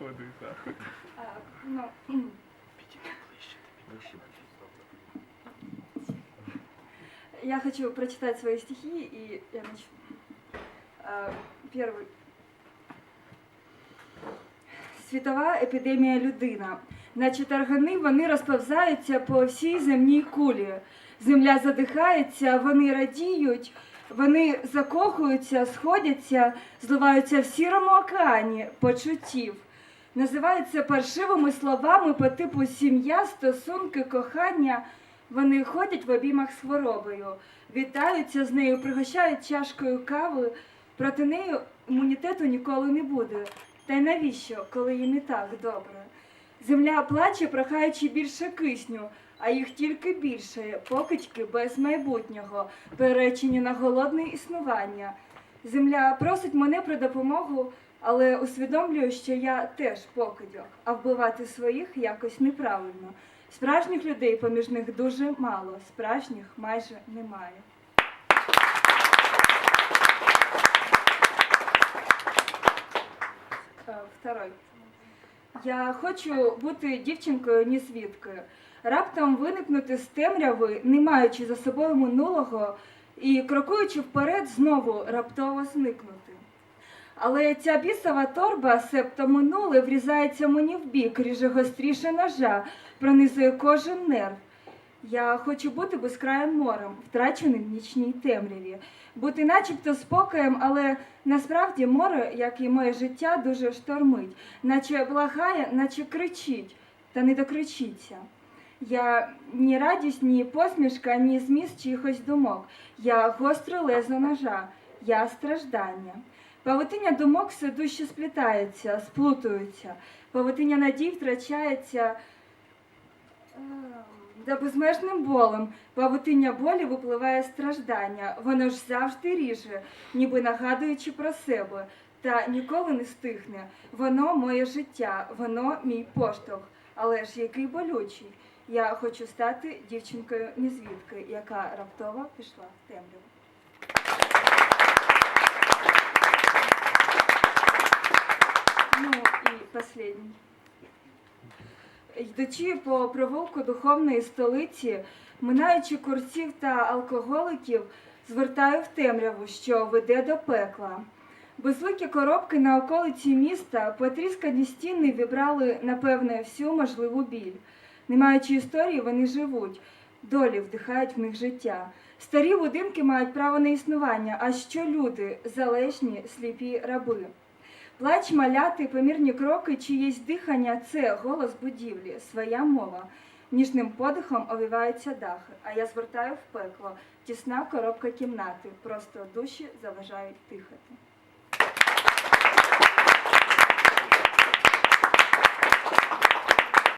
Заходи, заходи. А, ну, я хочу прочитать свои стихи, и я начну. А, Первый. Світова епідемія людина. Наче таргани вони розповзаються по всій земній кулі. Земля задихається, вони радіють, вони закохуються, сходяться, зливаються в сірому океані почуттів. Називаються паршивими словами по типу сім'я, стосунки, кохання. Вони ходять в обіймах з хворобою, вітаються з нею, пригощають чашкою кави. Проти неї імунітету ніколи не буде. Та й навіщо, коли їй не так добре? Земля плаче, прохаючи більше кисню, а їх тільки більше, покидьки без майбутнього, перечені на голодне існування. Земля просить мене про допомогу, але усвідомлюю, що я теж покидьок, а вбивати своїх якось неправильно. Справжніх людей поміж них дуже мало, справжніх майже немає. Е, Второй. Я хочу бути дівчинкою нізвідкою, раптом виникнути з темряви, не маючи за собою минулого, і крокуючи вперед, знову раптово зникнути. Але ця бісова торба, себто минуле, врізається мені в бік, ріже гостріше ножа, пронизує кожен нерв. Я хочу бути безкраєм морем, втраченим в нічній темряві, бути начебто спокоєм, але насправді море, як і моє життя, дуже штормить, наче благає, наче кричить, та не докричиться. Я ні радість, ні посмішка, ні зміст чиїхось думок. Я гостре лезо ножа, я страждання. Павутиння думок все дужче сплітається, сплутується. Павутиння надій втрачається ем, за безмежним болем. Павутиння болі випливає страждання. Воно ж завжди ріже, ніби нагадуючи про себе, та ніколи не стихне. Воно моє життя, воно мій поштовх. Але ж який болючий. Я хочу стати дівчинкою незвідки, яка раптово пішла в темряву. Ну і последній. Йдучи по провулку духовної столиці, минаючи курців та алкоголиків, звертаю в темряву, що веде до пекла. Безликі коробки на околиці міста, потріскані стіни вібрали, напевне, всю можливу біль. Не маючи історії, вони живуть, долі вдихають в них життя. Старі будинки мають право на існування, а що люди залежні, сліпі раби. Плач маляти, помірні кроки, чиєсь дихання це голос будівлі, своя мова. Ніжним подихом овіваються дахи, а я звертаю в пекло. Тісна коробка кімнати, просто душі заважають дихати.